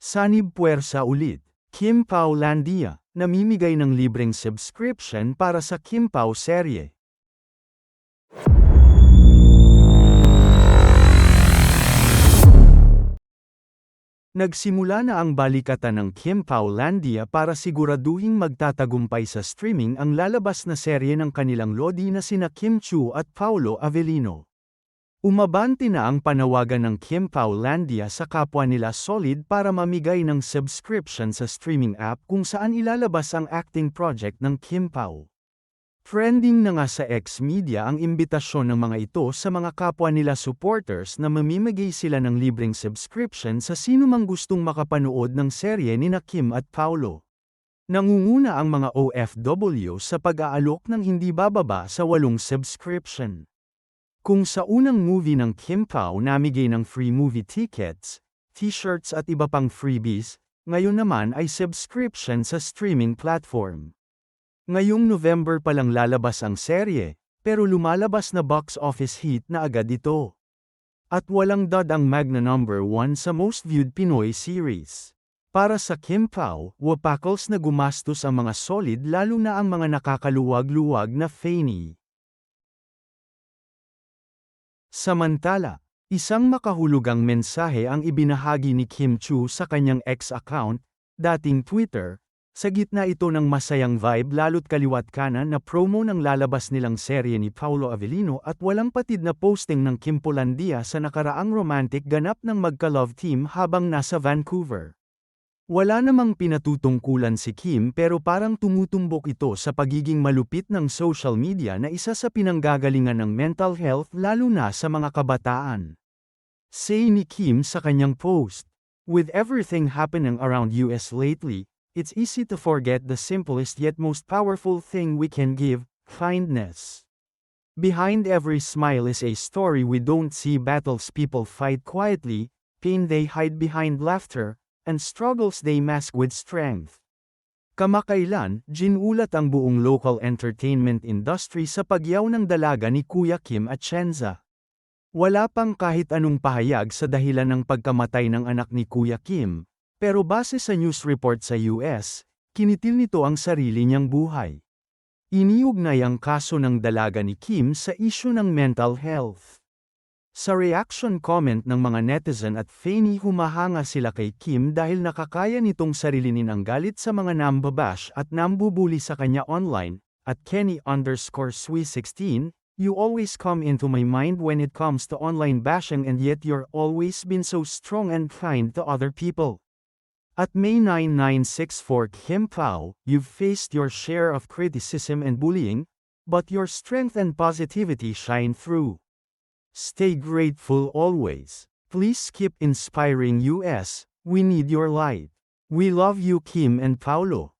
Sanib puwersa ulit. Kim Pao Landia, namimigay ng libreng subscription para sa Kim Pao serye. Nagsimula na ang balikatan ng Kim Pao Landia para siguraduhing magtatagumpay sa streaming ang lalabas na serye ng kanilang lodi na sina Kim Chu at Paulo Avellino. Umabante na ang panawagan ng Kim Pao Landia sa kapwa nila Solid para mamigay ng subscription sa streaming app kung saan ilalabas ang acting project ng Kim Pao. Trending na nga sa X-Media ang imbitasyon ng mga ito sa mga kapwa nila supporters na mamimigay sila ng libreng subscription sa sino mang gustong makapanood ng serye ni na Kim at Paulo. Nangunguna ang mga OFW sa pag-aalok ng hindi bababa sa walong subscription. Kung sa unang movie ng Kim Pao namigay ng free movie tickets, t-shirts at iba pang freebies, ngayon naman ay subscription sa streaming platform. Ngayong November pa lang lalabas ang serye, pero lumalabas na box office hit na agad ito. At walang dad ang magna number 1 sa most viewed Pinoy series. Para sa Kim Pao, wapakals na gumastos ang mga solid lalo na ang mga nakakaluwag-luwag na Fanny. Samantala, isang makahulugang mensahe ang ibinahagi ni Kim Chu sa kanyang ex account, dating Twitter, sa gitna ito ng masayang vibe lalo't kaliwat kanan na promo ng lalabas nilang serye ni Paulo Avellino at walang patid na posting ng Kim Polandia sa nakaraang romantic ganap ng magka-love team habang nasa Vancouver. Wala namang pinatutungkulan si Kim pero parang tumutumbok ito sa pagiging malupit ng social media na isa sa pinanggagalingan ng mental health lalo na sa mga kabataan. Say ni Kim sa kanyang post, With everything happening around US lately, It's easy to forget the simplest yet most powerful thing we can give kindness. Behind every smile is a story we don't see battles people fight quietly, pain they hide behind laughter, and struggles they mask with strength. Kamakailan, ginulat ang buong local entertainment industry sa pagyaw ng dalaga ni Kuya Kim Atienza. Wala pang kahit anong pahayag sa dahilan ng pagkamatay ng anak ni Kuya Kim, pero base sa news report sa US, kinitil nito ang sarili niyang buhay. Iniugnay ang kaso ng dalaga ni Kim sa isyu ng mental health. Sa reaction comment ng mga netizen at Fanny humahanga sila kay Kim dahil nakakaya nitong sarilinin ang galit sa mga nambabash at nambubuli sa kanya online, at Kenny underscore Sui 16, You always come into my mind when it comes to online bashing and yet you're always been so strong and kind to other people. At May 9964 Kim Pao, you've faced your share of criticism and bullying, but your strength and positivity shine through. Stay grateful always. Please keep inspiring us, we need your light. We love you Kim and Paulo.